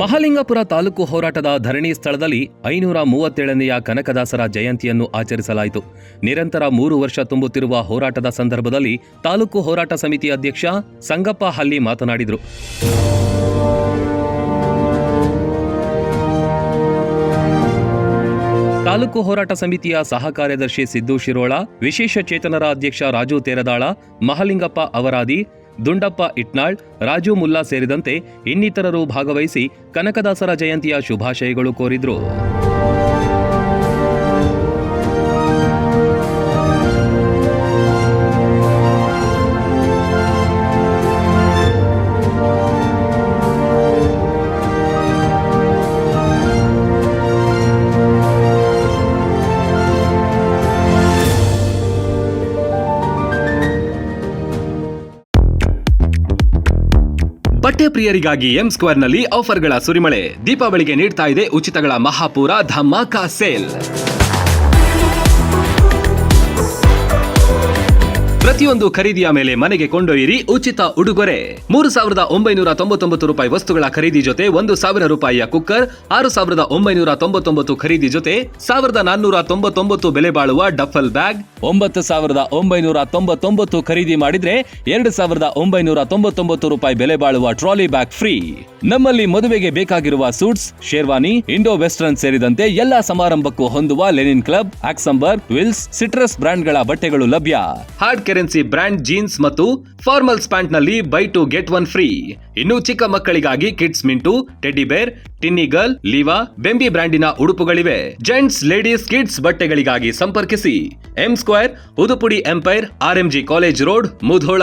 ಮಹಾಲಿಂಗಪುರ ತಾಲೂಕು ಹೋರಾಟದ ಧರಣಿ ಸ್ಥಳದಲ್ಲಿ ಐನೂರ ಮೂವತ್ತೇಳನೆಯ ಕನಕದಾಸರ ಜಯಂತಿಯನ್ನು ಆಚರಿಸಲಾಯಿತು. ನಿರಂತರ ಮೂರು ವರ್ಷ ತುಂಬುತ್ತಿರುವ ಹೋರಾಟದ ಸಂದರ್ಭದಲ್ಲಿ ತಾಲೂಕು ಹೋರಾಟ ಸಮಿತಿ ಅಧ್ಯಕ್ಷ ಸಂಗಪ್ಪ ಹಲ್ಲಿ ಮಾತನಾಡಿದರು. ತಾಲೂಕು ಹೋರಾಟ ಸಮಿತಿಯ ಸಹ ಕಾರ್ಯದರ್ಶಿ ಸಿದ್ದು ಶಿರೋಳ, ವಿಶೇಷ ಚೇತನರ ಅಧ್ಯಕ್ಷ ರಾಜು ತೇರದಾಳ, ಮಹಲಿಂಗಪ್ಪ ಅವರಾದಿ ದುಂಡಪ್ಪ ಇಟ್ನಾಳ್ ರಾಜು ಮುಲ್ಲಾ ಸೇರಿದಂತೆ ಇನ್ನಿತರರು ಭಾಗವಹಿಸಿ ಕನಕದಾಸರ ಜಯಂತಿಯ ಶುಭಾಶಯಗಳು ಕೋರಿದ್ರು. ಬಟ್ಟೆ ಪ್ರಿಯರಿಗಾಗಿ ಎಂ ಸ್ಕ್ವೇರ್ನಲ್ಲಿ ಆಫರ್ಗಳ ಸುರಿಮಳೆ. ದೀಪಾವಳಿಗೆ ನೀಡ್ತಾ ಇದೆ ಉಚಿತಗಳ ಮಹಾಪೂರ ಧಮಾಕಾ ಸೇಲ್. ಪ್ರತಿಯೊಂದು ಖರೀದಿಯ ಮೇಲೆ ಮನೆಗೆ ಕೊಂಡೊಯ್ಯಿರಿ ಉಚಿತ ಉಡುಗೊರೆ. ಮೂರು ಸಾವಿರದ ಒಂಬೈನೂರ ತೊಂಬತ್ತೊಂಬತ್ತು ರೂಪಾಯಿ ವಸ್ತುಗಳ ಖರೀದಿ ಜೊತೆ ಒಂದು ಸಾವಿರ ರೂಪಾಯಿಯ ಕುಕ್ಕರ್, ಆರು ಸಾವಿರದ ಒಂಬೈನೂರ ತೊಂಬತ್ತೊಂಬತ್ತು ಖರೀದಿ ಜೊತೆ ಸಾವಿರದ ನಾನ್ನೂರ ತೊಂಬತ್ತೊಂಬತ್ತು ಬೆಲೆ ಬಾಳುವ ಡಫಲ್ ಬ್ಯಾಗ್. ಒಂಬತ್ತು ಸಾವಿರದ ಒಂಬೈನೂರ ತೊಂಬತ್ತೊಂಬತ್ತು ಖರೀದಿ ಮಾಡಿದ್ರೆ ಎರಡು ಸಾವಿರದ ಒಂಬೈನೂರ ತೊಂಬತ್ತೊಂಬತ್ತು ರೂಪಾಯಿ ಬೆಲೆ ಬಾಳುವ ಟ್ರಾಲಿ ಬ್ಯಾಗ್ ಫ್ರೀ. ನಮ್ಮಲ್ಲಿ ಮದುವೆಗೆ ಬೇಕಾಗಿರುವ ಸೂಟ್ಸ್, ಶೇರ್ವಾನಿ, ಇಂಡೋ ವೆಸ್ಟರ್ನ್ ಸೇರಿದಂತೆ ಎಲ್ಲಾ ಸಮಾರಂಭಕ್ಕೂ ಹೊಂದುವ Linen Club Oxemberg Wills, Citrus ಬ್ರಾಂಡ್ಗಳ ಬಟ್ಟೆಗಳು ಲಭ್ಯ. ಹಾರ್ಡ್ ಕರೆನ್ಸಿ ಬ್ರ್ಯಾಂಡ್ ಜೀನ್ಸ್ ಮತ್ತು formals ಪ್ಯಾಂಟ್ನಲ್ಲಿ buy two get one free. ಇನ್ನು ಚಿಕ್ಕ ಮಕ್ಕಳಿಗಾಗಿ ಕಿಡ್ಸ್ ಮಿಂಟು, teddy bear, tiny girl, Liva, ಬೆಂಬಿ ಬ್ರ್ಯಾಂಡಿನ ಉಡುಪುಗಳಿವೆ. ಜೆಂಟ್ಸ್, ಲೇಡೀಸ್, ಕಿಡ್ಸ್ ಬಟ್ಟೆಗಳಿಗಾಗಿ ಸಂಪರ್ಕಿಸಿ. M square, ಉದುಪುಡಿ empire, RMG college road, Mudhol.